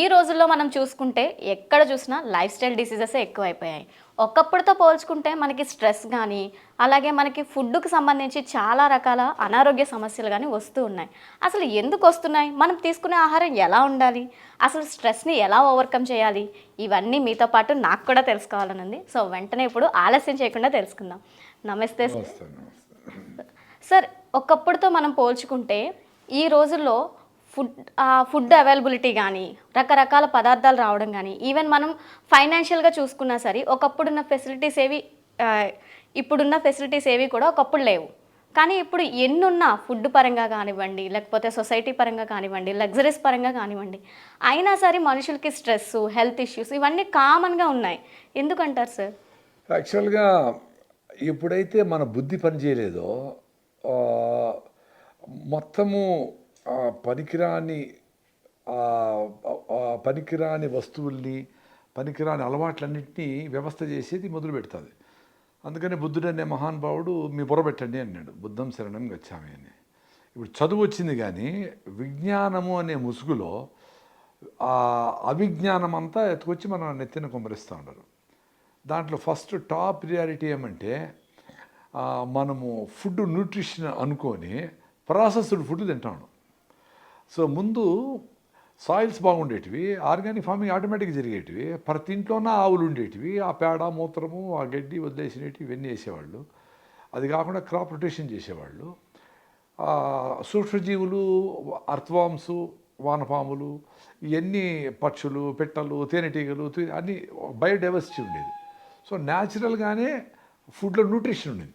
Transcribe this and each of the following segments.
ఈ రోజుల్లో మనం చూసుకుంటే ఎక్కడ చూసినా లైఫ్ స్టైల్ డిసీజెస్ ఎక్కువైపోయాయి. ఒకప్పుడుతో పోల్చుకుంటే మనకి స్ట్రెస్ కానీ అలాగే మనకి ఫుడ్కి సంబంధించి చాలా రకాల అనారోగ్య సమస్యలు కానీ వస్తూ ఉన్నాయి. అసలు ఎందుకు వస్తున్నాయి? మనం తీసుకునే ఆహారం ఎలా ఉండాలి? అసలు స్ట్రెస్ని ఎలా ఓవర్కమ్ చేయాలి? ఇవన్నీ మీతో పాటు నాకు కూడా తెలుసుకోవాలని ఉంది సో వెంటనే ఇప్పుడు ఆలస్యం చేయకుండా తెలుసుకుందాం. నమస్తే సార్. సార్ ఒకప్పుడుతో మనం పోల్చుకుంటే ఈ రోజుల్లో ఫుడ్ ఫుడ్ అవైలబిలిటీ కానీ రకరకాల పదార్థాలు రావడం కానీ ఈవెన్ మనం ఫైనాన్షియల్గా చూసుకున్నా సరే ఒకప్పుడున్న ఫెసిలిటీస్ ఏవి ఇప్పుడున్న ఫెసిలిటీస్ ఏవి కూడా ఒకప్పుడు లేవు. కానీ ఇప్పుడు ఎన్నున్నా ఫుడ్ పరంగా కానివ్వండి లేకపోతే సొసైటీ పరంగా కానివ్వండి లగ్జరీస్ పరంగా కానివ్వండి అయినా సరే మనుషులకి స్ట్రెస్ హెల్త్ ఇష్యూస్ ఇవన్నీ కామన్గా ఉన్నాయి. ఎందుకంటారు సార్? యాక్చువల్గా ఎప్పుడైతే మన బుద్ధి పనిచేయలేదో మొత్తము పనికిరాని ఆ, పనికిరాని వస్తువుల్ని పనికిరాని అలవాట్లన్నింటినీ వ్యవస్థ చేసేది మొదలు పెడుతుంది. అందుకని బుద్ధుడు అనే మహానుభావుడు మీ బుర్రబెట్టండి అన్నాడు. బుద్ధం శరణం గచ్చామి అని. ఇప్పుడు చదువు వచ్చింది కానీ విజ్ఞానము అనే ముసుగులో ఆ అవిజ్ఞానం అంతా ఎత్తుకొచ్చి మన నెత్తిన కుమరిస్తూ ఉండరు. దాంట్లో ఫస్ట్ టాప్ ప్రియారిటీ ఏమంటే మనము ఫుడ్ న్యూట్రిషన్ అనుకొని ప్రాసెస్డ్ ఫుడ్ తింటాను సో ముందు సాయిల్స్ బాగుండేటివి ఆర్గానిక్ ఫార్మింగ్ ఆటోమేటిక్గా జరిగేటివి ప్రతి ఇంట్లోన ఆవులు ఉండేటివి ఆ పేడ మూత్రము ఆ గడ్డి వదిలేసినవి ఇవన్నీ వేసేవాళ్ళు. అది కాకుండా క్రాప్ రొటేషన్ చేసేవాళ్ళు. సూక్ష్మజీవులు అర్థవాంసు వానపాములు ఇవన్నీ పక్షులు పిట్టలు తేనెటీగలు అన్నీ బయోడైవర్సిటీ ఉండేది. సో న్యాచురల్గానే ఫుడ్లో న్యూట్రిషన్ ఉండేది.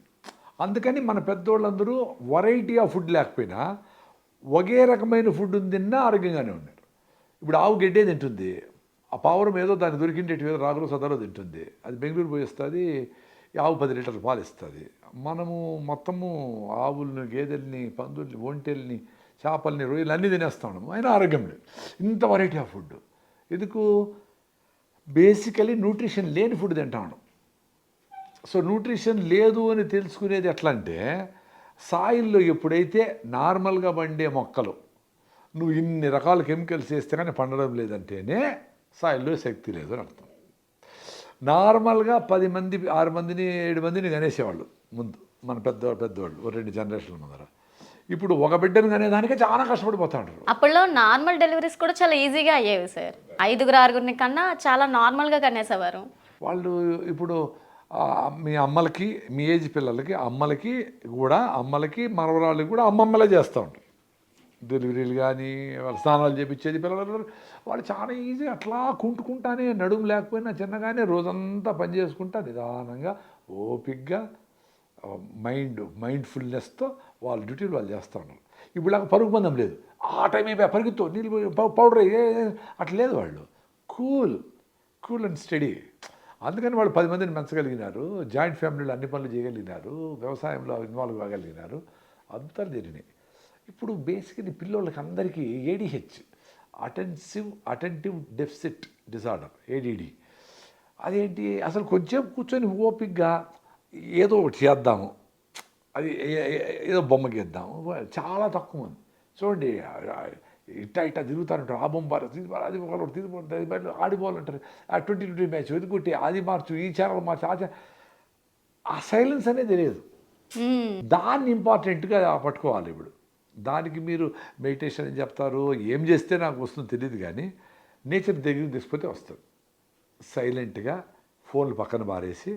అందుకని మన పెద్దోళ్ళందరూ వెరైటీ ఆఫ్ ఫుడ్ లేకపోయినా ఒకే రకమైన ఫుడ్ తిన్నా ఆరోగ్యంగానే ఉన్నారు ఇప్పుడు ఆవు గడ్డే తింటుంది. ఆ పావురం ఏదో దాన్ని దొరికిండేటి ఏదో రాగులు సదలో తింటుంది. అది బెంగళూరు పోయి వస్తుంది ఆవు పది లీటర్లు పాలు ఇస్తుంది. మనము మొత్తము ఆవుల్ని గేదెల్ని పందుల్ని ఒంటెల్ని చేపల్ని రొయ్యలు అన్నీ తినేస్తా ఉన్నాము. అయినా ఆరోగ్యం లేదు. ఇంత వెరైటీ ఆఫ్ ఫుడ్ ఎందుకు? బేసికలీ న్యూట్రిషన్ లేని ఫుడ్ తింటా ఉన్నాం. సో న్యూట్రిషన్ లేదు అని తెలుసుకునేది ఎట్లా అంటే సాయిల్లో ఎప్పుడైతే నార్మల్గా పండే మొక్కలు నువ్వు ఇన్ని రకాల కెమికల్స్ వేస్తే కానీ పండడం లేదంటేనే సాయిల్లో శక్తి లేదు అని అర్థం. నార్మల్గా పది మంది ఆరు మందిని ఏడు మందిని కనేసేవాళ్ళు ముందు. మన పెద్ద పెద్దవాళ్ళు. ఓ రెండు జనరేషన్ల ముందర. ఇప్పుడు ఒక బిడ్డను కనేదానికే చాలా కష్టపడిపోతా ఉంటారు. అప్పట్లో నార్మల్ డెలివరీస్ కూడా చాలా ఈజీగా అయ్యేవి సార్. ఐదుగురు ఆరుగురిని కన్నా చాలా నార్మల్గా కనేసేవారు. వాళ్ళు ఇప్పుడు మీ అమ్మలకి మీ ఏజ్ పిల్లలకి అమ్మలకి కూడా అమ్మలకి మనవరాళ్ళకి కూడా అమ్మమ్మలే చేస్తూ ఉంటారు. డెలివరీలు కానీ వాళ్ళ స్నానాలు చేపించేది పిల్లలు వాళ్ళు చాలా ఈజీ అట్లా కుంటుకుంటానే నడుము లేకపోయినా చిన్నగానే రోజంతా పని చేసుకుంటా నిదానంగా ఓపిగ్గా మైండ్ మైండ్ఫుల్నెస్తో వాళ్ళ డ్యూటీలు వాళ్ళు చేస్తూ ఉన్నారు. ఇప్పుడు నాకు పరుగు పందం లేదు. ఆ టైం అయిపోయి పరుగుతో నీళ్ళు పోయి పౌడర్ అట్లా లేదు వాళ్ళు. Cool cool and study. అందుకని వాళ్ళు పది మందిని పెంచగలిగినారు జాయింట్ ఫ్యామిలీలో అన్ని పనులు చేయగలిగినారు వ్యవసాయంలో ఇన్వాల్వ్ కాగలిగినారు. అంతా జరిగినాయి. ఇప్పుడు బేసికలీ పిల్లోళ్ళకి అందరికీ ADH attentive attentive deficit disorder ADD అదేంటి? అసలు కొంచెం కూర్చొని ఓపిక్గా ఏదో ఒకటి చేద్దాము. అది ఏదో బొమ్మ గీద్దాము. చాలా తక్కువ మంది. చూడండి ఇట్టా ఇట్టా తిరుగుతారంటారు ఆ బొమ్మ ఇది బాగా, అది ఒకరు తిరిగిపోతుంది అది బయట ఆడిపోవాలంటారు ఆ ట్వంటీ ట్వంటీ మ్యాచ్ ఎదుగుట్టి అది మార్చు ఈ ఛానల్ మార్చు ఆ ఛానల్ ఆ సైలెన్స్ అనేది తెలియదు. దాన్ని ఇంపార్టెంట్గా పట్టుకోవాలి ఇప్పుడు. దానికి మీరు మెడిటేషన్ అని చెప్తారు ఏం చేస్తే నాకు వస్తుందో తెలియదు కానీ నేచర్ దగ్గరికి తీసుకుపోతే వస్తుంది. సైలెంట్గా ఫోన్లు పక్కన బారేసి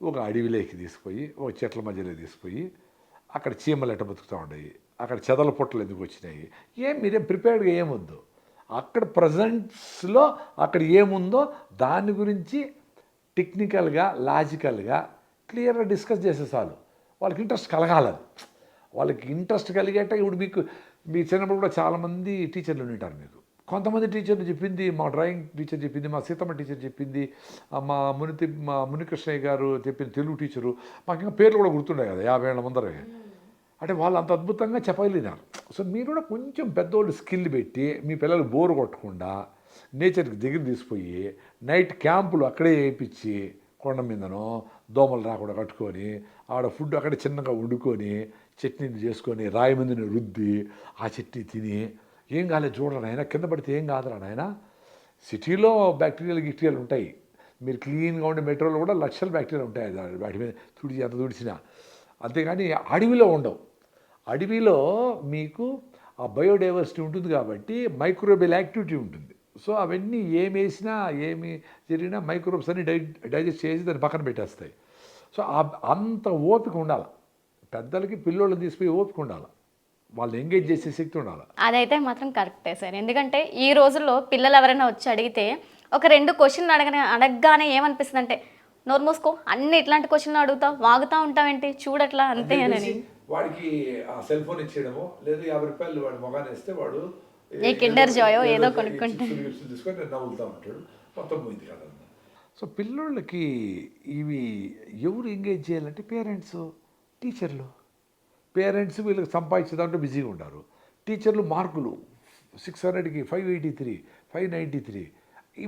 ఒక అడవిలోకి తీసుకుపోయి ఒక చెట్ల మధ్యలో తీసుకుపోయి అక్కడ చీమలు ఎట్ట బతుకుతూ ఉండయి అక్కడ చెదల పొట్టలు ఎందుకు వచ్చినాయి? ఏం మీరేం ప్రిపేర్డ్గా ఏముందో అక్కడ ప్రజెంట్స్లో అక్కడ ఏముందో దాని గురించి టెక్నికల్గా లాజికల్గా క్లియర్గా డిస్కస్ చేసే చాలు. వాళ్ళకి ఇంట్రెస్ట్ కలగాలి వాళ్ళకి ఇంట్రెస్ట్ కలిగేట ఇప్పుడు మీకు మీ చిన్నప్పుడు కూడా చాలామంది టీచర్లు ఉంటారు మీకు. కొంతమంది టీచర్లు చెప్పింది మా డ్రాయింగ్ టీచర్ చెప్పింది మా సీతమ్మ టీచర్ చెప్పింది మా మునితి మా మునికృష్ణయ్య గారు చెప్పిన తెలుగు టీచరు మాకు ఇంకా పేర్లు కూడా గుర్తుండే కదా యాభై ఏళ్ళ ముందరే అంటే వాళ్ళు అంత అద్భుతంగా చెప్పగలిగినారు. సో మీరు కూడా కొంచెం పెద్దోళ్ళు స్కిల్ పెట్టి మీ పిల్లలు బోరు కొట్టకుండా నేచర్కి దగ్గర తీసుకుపోయి నైట్ క్యాంపులు అక్కడే వేయించి కొండ మీదనో దోమలు రాకుండా కట్టుకొని ఆడ ఫుడ్ అక్కడే చిన్నగా వండుకొని చట్నీని చేసుకొని రాయి మందిని రుద్ది ఆ చట్నీ తిని ఏం కాలేదు చూడరా నాయన కింద పడితే ఏం కాదురా నాయన. సిటీలో బ్యాక్టీరియాలు గిక్టీరియాలు ఉంటాయి. మీరు క్లీన్గా ఉండే మెట్రోలో కూడా లక్షల బ్యాక్టీరియా ఉంటాయి వాటి మీద తుడిచి ఎంత తుడిచినా. అంతేగాని అడవిలో ఉండవు. అడవిలో మీకు ఆ బయోడైవర్సిటీ ఉంటుంది కాబట్టి మైక్రోబియల్ యాక్టివిటీ ఉంటుంది. సో అవన్నీ ఏమి వేసినా ఏమి జరిగినా మైక్రోబ్స్ అన్ని డై డైజెస్ట్ చేసి దాన్ని పక్కన పెట్టేస్తాయి. సో అంత ఓపిక ఉండాలి. పెద్దలకి పిల్లోళ్ళని తీసుకుపోయి ఓపిక ఉండాలి. వాళ్ళని ఎంగేజ్ చేసే శక్తి ఉండాలి. అదైతే మాత్రం కరెక్టే సార్. ఎందుకంటే ఈ రోజుల్లో పిల్లలు ఎవరైనా వచ్చి అడిగితే ఒక రెండు క్వశ్చన్లు అడగనే అడగగానే ఏమనిపిస్తుంది అంటే నోరు మూసుకో అన్ని ఇట్లాంటి క్వశ్చన్లు అడుగుతావు వాగుతా ఉంటావేంటి? చూడట్లా అంతే అని. వాడికి ఆ సెల్ ఫోన్ ఇచ్చేయడము లేదా యాభై రూపాయలు వాడి మొగాన్ని ఇస్తే వాడు ఏదో తీసుకొని నేను నవ్వులుతూ ఉంటాడు. మొత్తం పోయింది కదా. సో పిల్లోళ్ళకి ఇవి ఎవరు ఎంగేజ్ చేయాలంటే పేరెంట్స్ టీచర్లు. పేరెంట్స్ వీళ్ళకి సంపాదించే దాంట్లో బిజీగా ఉంటారు టీచర్లు మార్కులు సిక్స్ హండ్రెడ్కి five eighty three five ninety three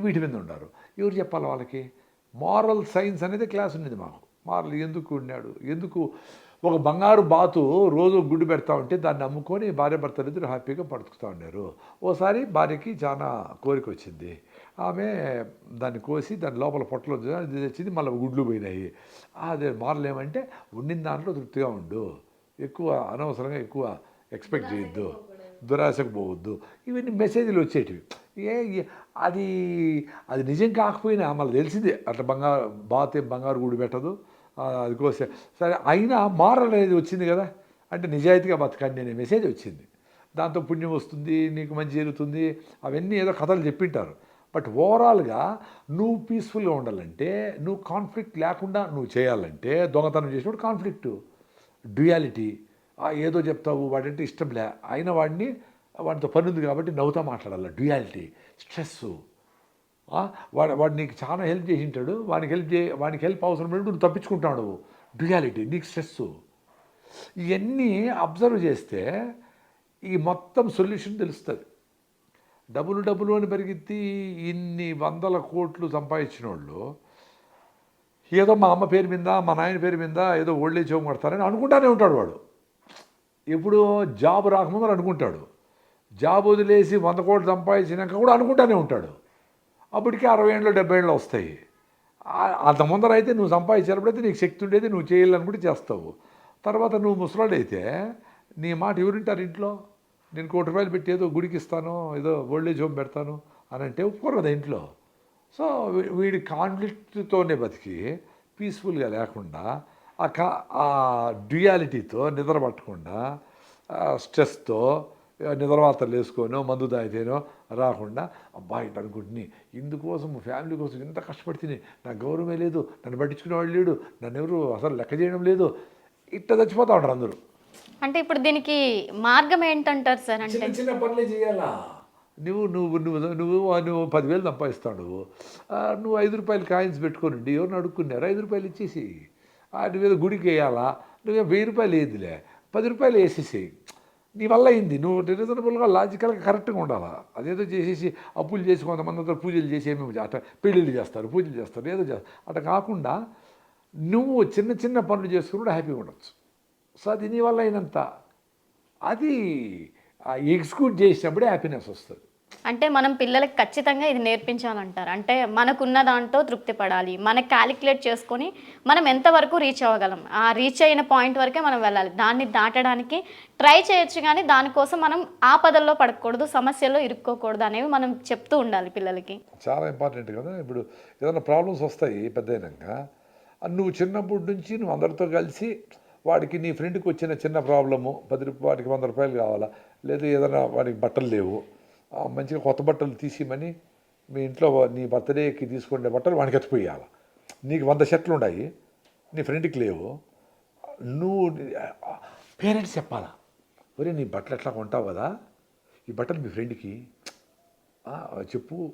వీటి మీద ఉన్నారు ఎవరు చెప్పాలి వాళ్ళకి? మారల్ సైన్స్ అనేది క్లాస్ ఉండేది మాకు. మారల్ ఎందుకు ఉన్నాడు? ఎందుకు ఒక బంగారు బాతు రోజు గుడ్డు పెడతా ఉంటే దాన్ని అమ్ముకొని భార్య భర్తలు ఇద్దరు హ్యాపీగా పడుకుతూ ఉన్నారు. ఓసారి భార్యకి చాలా కోరిక వచ్చింది. ఆమె దాన్ని కోసి దాని లోపల పొట్టలో తెచ్చింది మళ్ళీ గుడ్లు పోయినాయి. అదే మారల్ ఏమంటే ఉండిన దాంట్లో తృప్తిగా ఉండు. ఎక్కువ అనవసరంగా ఎక్కువ ఎక్స్పెక్ట్ చేయొద్దు. దురాశకు పోవద్దు. ఇవన్నీ మెసేజ్లు వచ్చేటివి. ఏ అది అది నిజం కాకపోయినా మళ్ళీ తెలిసిందే అట్లా బంగారు బాతే బంగారు గుడి పెట్టదు. అది కోసే. సరే అయినా మారల్ అనేది వచ్చింది కదా. అంటే నిజాయితీగా బతకండి అనే మెసేజ్ వచ్చింది. దాంతో పుణ్యం వస్తుంది నీకు మంచి జరుగుతుంది అవన్నీ ఏదో కథలు చెప్పింటారు. బట్ ఓవరాల్గా నువ్వు పీస్ఫుల్గా ఉండాలంటే నువ్వు కాన్ఫ్లిక్ట్ లేకుండా నువ్వు చేయాలంటే దొంగతనం చేసినప్పుడు కాన్ఫ్లిక్ట్. డ్యుయాలిటీ. ఏదో చెప్తావు వాడంటే ఇష్టం లే. అయిన వాడిని వాడితో పని ఉంది కాబట్టి నవ్వుతా మాట్లాడాలి? డ్యుయాలిటీ. స్ట్రెస్సు. వాడు వాడు నీకు చాలా హెల్ప్ చేసి ఉంటాడు వానికి హెల్ప్ చే వానికి హెల్ప్ అవసరం లేదు నువ్వు తప్పించుకుంటాడు డ్యుయాలిటీ నీకు స్ట్రెస్ ఇవన్నీ అబ్జర్వ్ చేస్తే ఈ మొత్తం సొల్యూషన్ తెలుస్తుంది. డబ్బులు డబ్బులు అని పరిగెత్తి ఇన్ని వందల కోట్లు సంపాదించిన వాళ్ళు ఏదో మా అమ్మ పేరు మీద మా నాయన పేరు మీద ఏదో ఓల్డేజ్ హోమ్ కడతారని అనుకుంటానే ఉంటాడు వాడు. ఎప్పుడు జాబ్ రాకముందు అనుకుంటాడు. జాబ్ వదిలేసి వంద కోట్లు సంపాదించినాక కూడా అనుకుంటానే ఉంటాడు. అప్పటికి అరవై ఏళ్ళు డెబ్బై ఏళ్ళు వస్తాయి. అంత ముందర అయితే నువ్వు సంపాదించినప్పుడైతే నీకు శక్తి ఉండేది నువ్వు చేయాలనుకుంటే చేస్తావు. తర్వాత నువ్వు ముసలాడైతే నీ మాట ఎవరింటారు ఇంట్లో? నేను కోటి రూపాయలు పెట్టి ఏదో గుడికి ఇస్తాను ఏదో ఓల్డేజ్ హోమ్ పెడతాను అని అంటే ఒప్పుకోరు కదా ఇంట్లో. సో వీ- వీడి కాన్ఫ్లిక్ట్తోనే బతికి పీస్ఫుల్గా లేకుండా ఆ కా ఆ డ్యుయాలిటీతో నిద్ర పట్టకుండా స్ట్రెస్తో నిద్రవార్తలు వేసుకోనో మందు తాగితేనో రాకుండా అబ్బా ఇట్ అనుకుంటుని ఇందుకోసం ఫ్యామిలీ కోసం ఇంత కష్టపడితే నాకు గౌరవమే లేదు నన్ను పట్టించుకునేవాడు లేడు నన్ను ఎవరు అసలు లెక్క చేయడం లేదు. ఇట్లా చచ్చిపోతా ఉంటారు అందరూ. అంటే ఇప్పుడు దీనికి మార్గం ఏంటంటారు సార్? అంటే చిన్న చిన్న పనులే చేయాలా? నువ్వు నువ్వు నువ్వు నువ్వు నువ్వు పదివేలు సంపాదిస్తాడు ఆ, నువ్వు ఐదు రూపాయలు కాయిన్స్ పెట్టుకోనండి ఎవరిని అడుక్కున్నారు? ఐదు రూపాయలు ఇచ్చేసి ఆ, నువ్వేదో గుడికి వేయాలా? నువ్వే వెయ్యి రూపాయలు వేయదులే పది రూపాయలు వేసేసేయి. నీ వల్ల అయింది. నువ్వు రీజనబుల్గా లాజికల్గా కరెక్ట్గా ఉండాలా? అదేదో చేసేసి అప్పులు చేసి కొంతమంది అంతా పూజలు చేసి ఏమేమి అట్లా పెళ్ళిళ్ళు చేస్తారు పూజలు చేస్తారు ఏదో చేస్తారు. అట్లా కాకుండా నువ్వు చిన్న చిన్న పనులు చేసుకుని కూడా హ్యాపీగా ఉండొచ్చు. సో అది నీ వల్ల అయినంత. అది ఎగ్జిక్యూట్ చేసినప్పుడే హ్యాపీనెస్ వస్తుంది. అంటే మనం పిల్లలకి ఖచ్చితంగా ఇది నేర్పించాలంటారు. అంటే మనకున్న దాంతో తృప్తి పడాలి. మన క్యాలిక్యులేట్ చేసుకొని మనం ఎంతవరకు రీచ్ అవ్వగలం. ఆ రీచ్ అయిన పాయింట్ వరకే మనం వెళ్ళాలి. దాన్ని దాటడానికి ట్రై చేయొచ్చు కానీ దానికోసం మనం ఆపదల్లో పడకూడదు సమస్యల్లో ఇరుక్కోకూడదు అనేవి మనం చెప్తూ ఉండాలి పిల్లలకి. చాలా ఇంపార్టెంట్ కదా. ఇప్పుడు ఏదైనా ప్రాబ్లమ్స్ వస్తాయి పెద్ద నువ్వు చిన్నప్పటి నుంచి నువ్వు అందరితో కలిసి వాడికి నీ ఫ్రెండ్కి వచ్చిన చిన్న ప్రాబ్లము పది రూపాయలు వాడికి వంద రూపాయలు కావాలా? లేదా ఏదైనా వాడికి బట్టలు లేవు మంచిగా కొత్త బట్టలు తీసిమని మీ ఇంట్లో నీ బర్త్డేకి తీసుకునే బట్టలు వాడికి ఎత్తిపోయాలి. నీకు వంద షర్ట్లు ఉన్నాయి నీ ఫ్రెండ్కి లేవు. నువ్వు పేరెంట్స్ చెప్పాలా ఒరే నీ బట్టలు ఎట్లా కొంటావు కదా? ఈ బట్టలు మీ ఫ్రెండ్కి చెప్పు.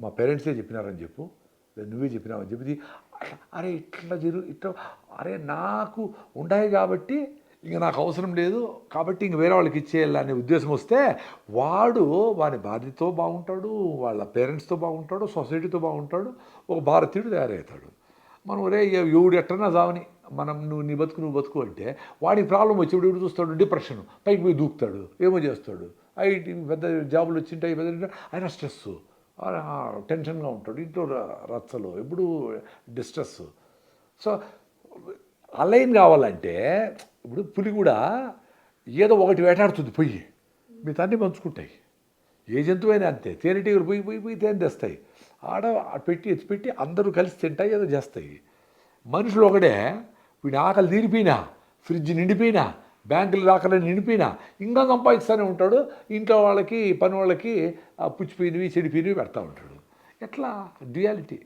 మా పేరెంట్సే చెప్పినారని చెప్పు. నువ్వే చెప్పినావని చెప్పి అట్లా అరే ఇట్లా జరు ఇట్లా అరే నాకు ఉండాయి కాబట్టి ఇంక నాకు అవసరం లేదు కాబట్టి ఇంక వేరే వాళ్ళకి ఇచ్చేయాలి అనే ఉద్దేశం వస్తే వాడు వాని భార్యతో బాగుంటాడు వాళ్ళ పేరెంట్స్తో బాగుంటాడు సొసైటీతో బాగుంటాడు ఒక భారతీయుడు తయారవుతాడు. మనం ఒరే ఎవడు ఎట్టనా జావని మనం నువ్వు నీ బతుకు నువ్వు బతుకు అంటే వాడికి ప్రాబ్లం వచ్చి ఇప్పుడు చూస్తాడు? డిప్రెషన్. పైకి పోయి దూకుతాడు ఏమో చేస్తాడు. ఐటీ పెద్ద జాబులు వచ్చింటాయి పెద్ద ఆయన స్ట్రెస్ టెన్షన్గా ఉంటాడు ఇంట్లో రచ్చలు ఎప్పుడు డిస్ట్రెస్ సో అలైన్ కావాలంటే ఇప్పుడు పులి కూడా ఏదో ఒకటి వేటాడుతుంది పొయ్యి. మీ తన్ని పంచుకుంటాయి. ఏ జంతువైనా అంతే. తేనెటీగలు పోయి పోయి పోయి తేనె తెస్తాయి. ఆడ పెట్టి ఎత్తి పెట్టి అందరూ కలిసి తింటాయి ఏదో చేస్తాయి. మనుషులు ఒకడే వీడి ఆకలి తీరిపోయినా ఫ్రిడ్జ్ నిండిపోయినా బ్యాంకులు ఆకలి నిండిపోయినా ఇంకా సంపాదిస్తూనే ఉంటాడు. ఇంట్లో వాళ్ళకి పని వాళ్ళకి పుచ్చిపోయినవి చెడిపోయినవి పెడతా ఉంటాడు. ఎట్లా? డ్యుయాలిటీ.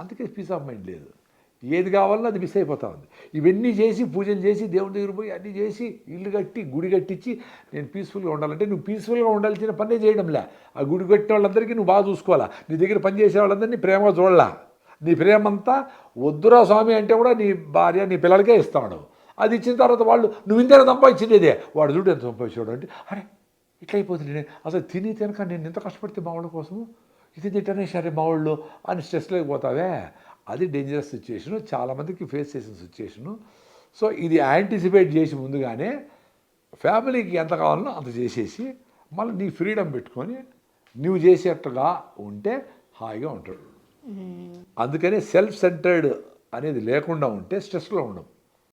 అందుకే పీస్ ఆఫ్ మైండ్ లేదు. ఏది కావాలో అది మిస్ అయిపోతా ఉంది. ఇవన్నీ చేసి పూజలు చేసి దేవుడి దగ్గర పోయి అన్నీ చేసి ఇల్లు కట్టి గుడి కట్టించి నేను పీస్ఫుల్గా ఉండాలంటే నువ్వు పీస్ఫుల్గా ఉండాల్సిన పనే చేయడంలే. ఆ గుడి కట్టిన వాళ్ళందరికీ నువ్వు బాగా చూసుకోవాలా. నీ దగ్గర పని చేసే వాళ్ళందరినీ ప్రేమగా చూడాలా. నీ ప్రేమంతా వద్దురా స్వామి అంటే కూడా నీ భార్య నీ పిల్లలకే ఇస్తాడు. అది ఇచ్చిన తర్వాత వాళ్ళు నువ్వు ఇంతేనా సంపాదించిందేదే వాడు చూడు ఎంత సంపాదించాడు అంటే అరే ఇట్లా అయిపోతుంది నేను అసలు తిని తినక నేను ఎంత కష్టపడితే మా వాళ్ళ కోసము? ఇది తిట్టనే సరే మా వాళ్ళు అని స్ట్రెస్లోకి పోతావే. అది డేంజరస్ సిచ్యుయేషను చాలామందికి ఫేస్ చేసిన సిచ్యుయేషను సో ఇది యాంటిసిపేట్ చేసి ముందుగానే ఫ్యామిలీకి ఎంత కావాలనో అంత చేసేసి మళ్ళీ నీ ఫ్రీడమ్ పెట్టుకొని నువ్వు చేసేట్టుగా ఉంటే హాయిగా ఉంటాడు. అందుకనే సెల్ఫ్ సెంటర్డ్ అనేది లేకుండా ఉంటే స్ట్రెస్లో ఉండం.